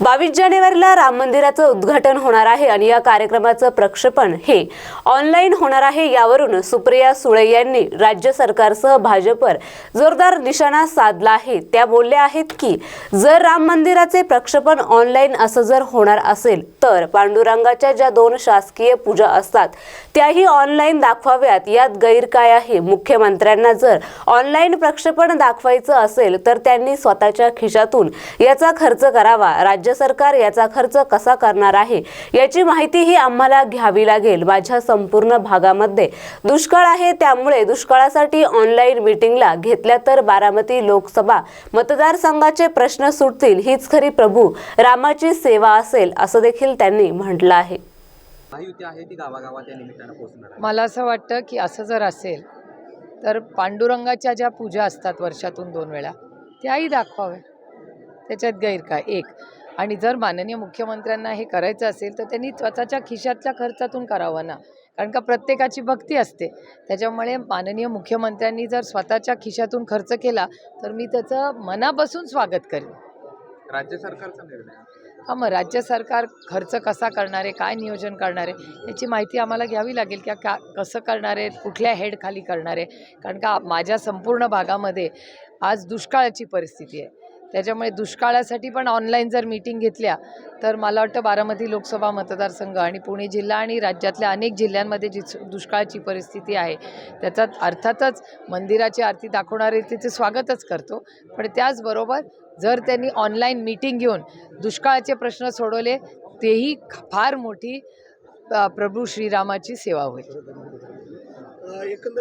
बावीस जानेवारीला राम मंदिराचं उद्घाटन होणार आहे आणि या कार्यक्रमाचं प्रक्षेपण हे ऑनलाईन होणार आहे यावरून सुप्रिया सुळे यांनी राज्य सरकारसह भाजपवर जोरदार निशाणा साधला आहे. त्या बोलल्या आहेत की जर राम मंदिराचे प्रक्षेपण ऑनलाईन असं जर होणार असेल तर पांडुरंगाच्या ज्या दोन शासकीय पूजा असतात त्याही ऑनलाईन दाखवाव्यात. यात गैर काय आहे? मुख्यमंत्र्यांना जर ऑनलाईन प्रक्षेपण दाखवायचं असेल तर त्यांनी स्वतःच्या खिशातून याचा खर्च करावा. राज्य सरकार याचा खर्च कसा करणार आहे याची माहितीही आम्हाला घ्यावी लागेल. माझ्या संपूर्ण भागामध्ये दुष्काळ आहे त्यामुळे दुष्काळासाठी ऑनलाईन मीटिंगला घेतल्या तर बारामती लोकसभा मतदारसंघाचे प्रश्न सुटतील. हीच खरी प्रभू रामाची सेवा असेल असं देखील त्यांनी म्हटलं आहे. महायुती आहे ती गावागावात या निमित्तानं पोहोचणार आहे. मला असं वाटतं की असं जर असेल तर पांडुरंगाच्या ज्या पूजा असतात वर्षातून दोन वेळा त्याही दाखवाव्या. त्याच्यात गैर काय एक आणि जर माननीय मुख्यमंत्र्यांना हे करायचं असेल तर त्यांनी स्वतःच्या खिशातल्या खर्चातून करावं ना. कारण का प्रत्येकाची भक्ती असते. त्याच्यामुळे माननीय मुख्यमंत्र्यांनी जर स्वतःच्या खिशातून खर्च केला तर मी त्याचं मनापासून स्वागत करेन. राज्य सरकारचा निर्णय हा मग राज्य सरकार खर्च कसा करणार आहे काय नियोजन करणार आहे याची माहिती आम्हाला घ्यावी लागेल की का कसं करणार आहे कुठल्या हेड खाली करणार. आहे कारण का माझ्या संपूर्ण भागामध्ये आज दुष्काळाची परिस्थिती आहे. त्याच्यामुळे दुष्काळासाठी पण ऑनलाईन जर मीटिंग घेतल्या तर मला वाटतं बारामती लोकसभा मतदारसंघ आणि पुणे जिल्हा आणि राज्यातल्या अनेक जिल्ह्यांमध्ये जी दुष्काळाची परिस्थिती आहे त्याच्यात अर्थातच मंदिराची आरती दाखवणारे तिचे स्वागतच करतो. पण त्याचबरोबर जर त्यांनी ऑनलाईन मीटिंग घेऊन दुष्काळाचे प्रश्न सोडवले तेही फार मोठी प्रभू श्रीरामाची सेवा होईल.